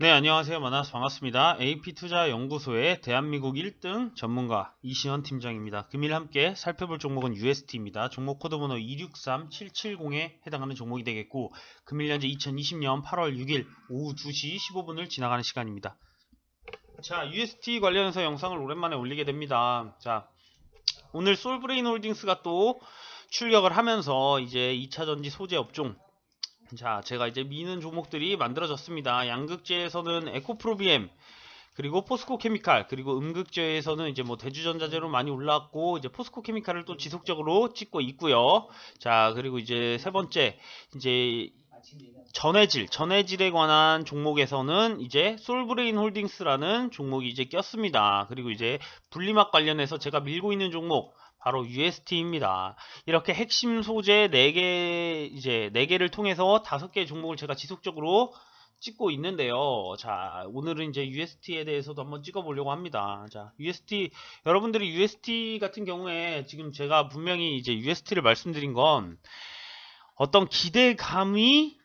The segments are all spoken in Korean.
네, 안녕하세요. 만나서 반갑습니다. AP투자연구소의 대한민국 1등 전문가 이시현 팀장입니다. 금일 함께 살펴볼 종목은 UST입니다. 종목 코드 번호 263770에 해당하는 종목이 되겠고, 금일 현재 2020년 8월 6일 오후 2시 15분을 지나가는 시간입니다. 자, UST 관련해서 영상을 오랜만에 올리게 됩니다. 자, 오늘 솔브레인 홀딩스가 또 출력을 하면서 이제 2차전지 소재 업종 자, 제가 이제 미는 종목들이 만들어졌습니다. 양극재에서는 에코프로비엠, 그리고 포스코 케미칼, 그리고 음극재에서는 이제 뭐 대주전자재로 많이 올라왔고, 이제 포스코 케미칼을 또 지속적으로 찍고 있고요. 자, 그리고 이제 세 번째, 이제 전해질, 전해질에 관한 종목에서는 이제 솔브레인 홀딩스라는 종목이 이제 꼈습니다. 그리고 이제 분리막 관련해서 제가 밀고 있는 종목, 바로 UST입니다. 이렇게 핵심 소재 4개, 이제 4개를 통해서 5개의 종목을 제가 지속적으로 찍고 있는데요. 자, 오늘은 이제 UST에 대해서도 한번 찍어 보려고 합니다. 자, UST, 여러분들이 UST 같은 경우에 지금 제가 분명히 이제 UST를 말씀드린 건 어떤 기대감이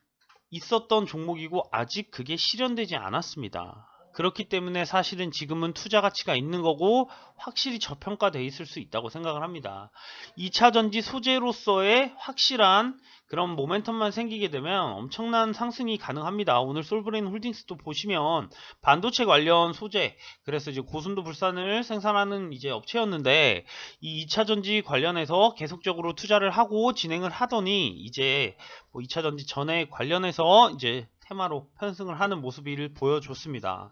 있었던 종목이고 아직 그게 실현되지 않았습니다. 그렇기 때문에 사실은 지금은 투자 가치가 있는 거고 확실히 저평가되어 있을 수 있다고 생각을 합니다. 2차 전지 소재로서의 확실한 그런 모멘텀만 생기게 되면 엄청난 상승이 가능합니다. 오늘 솔브레인 홀딩스도 보시면 반도체 관련 소재 그래서 이제 고순도 불산을 생산하는 이제 업체였는데 이 2차 전지 관련해서 계속적으로 투자를 하고 진행을 하더니 이제 뭐 2차 전지 전에 관련해서 이제 테마로 편승을 하는 모습을 보여줬습니다.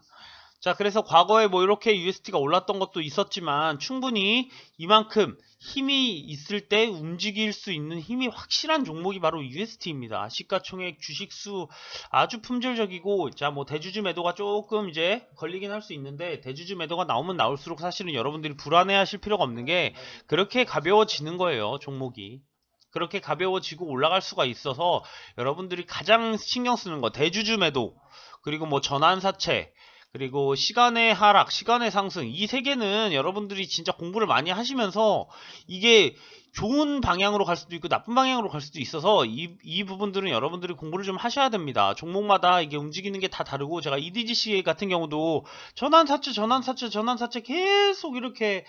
자, 그래서 과거에 뭐 이렇게 UST가 올랐던 것도 있었지만 충분히 이만큼 힘이 있을 때 움직일 수 있는 힘이 확실한 종목이 바로 UST입니다. 시가총액 주식수 아주 품절적이고 자, 뭐 대주주 매도가 조금 이제 걸리긴 할 수 있는데 대주주 매도가 나오면 나올수록 사실은 여러분들이 불안해 하실 필요가 없는 게 그렇게 가벼워지는 거예요, 종목이. 그렇게 가벼워지고 올라갈 수가 있어서 여러분들이 가장 신경 쓰는 거 대주주 매도 그리고 뭐 전환 사채 그리고 시간의 하락, 시간의 상승 이 세 개는 여러분들이 진짜 공부를 많이 하시면서 이게 좋은 방향으로 갈 수도 있고 나쁜 방향으로 갈 수도 있어서 이, 이 부분들은 여러분들이 공부를 좀 하셔야 됩니다. 종목마다 이게 움직이는 게 다 다르고 제가 EDGC 같은 경우도 전환사채, 전환사채, 전환사채 계속 이렇게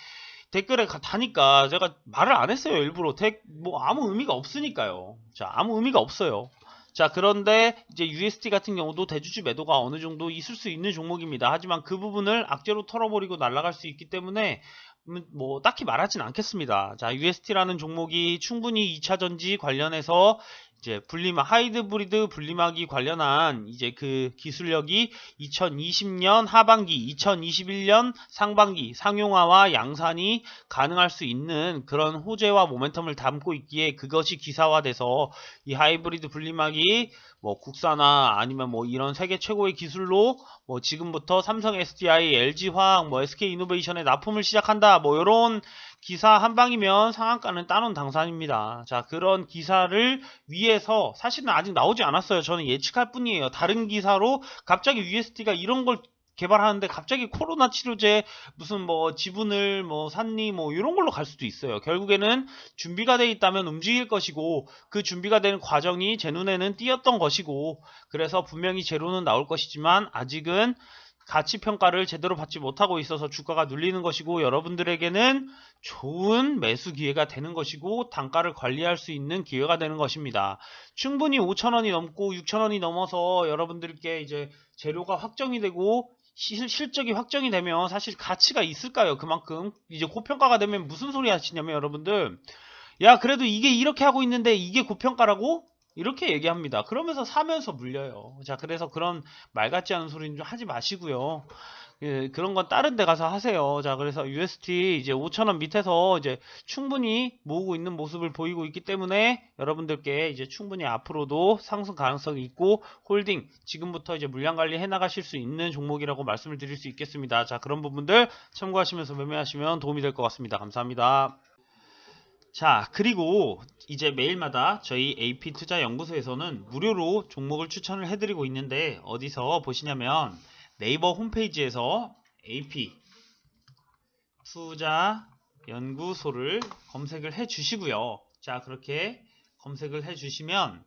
댓글에 가- 다니까 제가 말을 안 했어요 일부러. 댓, 뭐 아무 의미가 없으니까요. 자 아무 의미가 없어요. 자 그런데 이제 UST 같은 경우도 대주주 매도가 어느 정도 있을 수 있는 종목입니다. 하지만 그 부분을 악재로 털어버리고 날아갈 수 있기 때문에 음, 뭐 딱히 말하진 않겠습니다. 자 UST라는 종목이 충분히 2차전지 관련해서 이제 분리막 하이드브리드 분리막이 관련한 이제 그 기술력이 2020년 하반기, 2021년 상반기 상용화와 양산이 가능할 수 있는 그런 호재와 모멘텀을 담고 있기에 그것이 기사화돼서 이 하이브리드 분리막이 뭐 국산화 아니면 뭐 이런 세계 최고의 기술로 뭐 지금부터 삼성 SDI, LG화학, 뭐 SK이노베이션에 납품을 시작한다 뭐 이런 기사 한 방이면 상한가는 따놓은 당산입니다. 자 그런 기사를 위해서 사실은 아직 나오지 않았어요. 저는 예측할 뿐이에요. 다른 기사로 갑자기 USD가 이런 걸 개발하는데 갑자기 코로나 치료제 무슨 뭐 지분을 뭐 샀니 뭐 이런 걸로 갈 수도 있어요. 결국에는 준비가 돼 있다면 움직일 것이고 그 준비가 되는 과정이 제 눈에는 띄었던 것이고 그래서 분명히 제로는 나올 것이지만 아직은 가치 평가를 제대로 받지 못하고 있어서 주가가 눌리는 것이고 여러분들에게는 좋은 매수 기회가 되는 것이고 단가를 관리할 수 있는 기회가 되는 것입니다. 충분히 5천원이 넘고 6천원이 넘어서 여러분들께 이제 재료가 확정이 되고 실, 실적이 확정이 되면 사실 가치가 있을까요? 그만큼 이제 고평가가 되면 무슨 소리 하시냐면 여러분들 야 그래도 이게 이렇게 하고 있는데 이게 고평가라고? 이렇게 얘기합니다. 그러면서 사면서 물려요. 자 그래서 그런 말 같지 않은 소리는 좀 하지 마시고요. 예, 그런 건 다른 데 가서 하세요. 자, 그래서 UST 이제 5,000원 밑에서 이제 충분히 모으고 있는 모습을 보이고 있기 때문에 여러분들께 이제 충분히 앞으로도 상승 가능성이 있고 홀딩 지금부터 이제 물량 관리 해 나가실 수 있는 종목이라고 말씀을 드릴 수 있겠습니다. 자, 그런 부분들 참고하시면서 매매하시면 도움이 될 것 같습니다. 감사합니다. 자, 그리고 이제 매일마다 저희 AP 투자 연구소에서는 무료로 종목을 추천을 해드리고 있는데 어디서 보시냐면 네이버 홈페이지에서 AP 투자 연구소를 검색을 해 주시고요. 자, 그렇게 검색을 해 주시면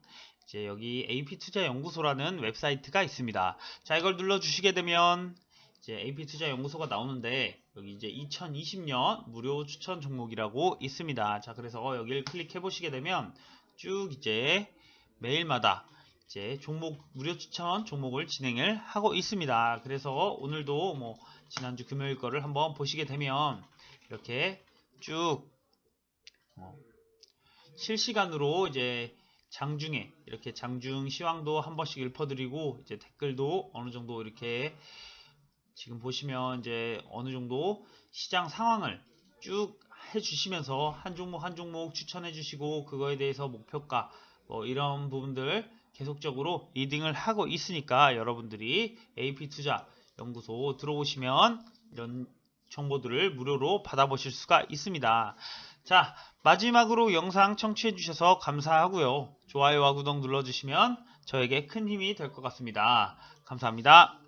이제 여기 AP투자 연구소라는 웹사이트가 있습니다. 자, 이걸 눌러 주시게 되면 이제 AP투자 연구소가 나오는데 여기 이제 2020년 무료 추천 종목이라고 있습니다. 자, 그래서 여기를 클릭해 보시게 되면 쭉 이제 매일마다 이제 종목 무료 추천 종목을 진행을 하고 있습니다. 그래서 오늘도 뭐 지난주 금요일 거를 한번 보시게 되면 이렇게 쭉 어, 실시간으로 이제 장중에 이렇게 장중 시황도 한 번씩 읽어드리고 이제 댓글도 어느 정도 이렇게 지금 보시면 이제 어느 정도 시장 상황을 쭉 해주시면서 한 종목 한 종목 추천해 주시고 그거에 대해서 목표가 뭐 이런 부분들 계속적으로 리딩을 하고 있으니까 여러분들이 AP투자 연구소 들어오시면 이런 정보들을 무료로 받아보실 수가 있습니다. 자, 마지막으로 영상 청취해 주셔서 감사하고요. 좋아요와 구독 눌러주시면 저에게 큰 힘이 될 것 같습니다. 감사합니다.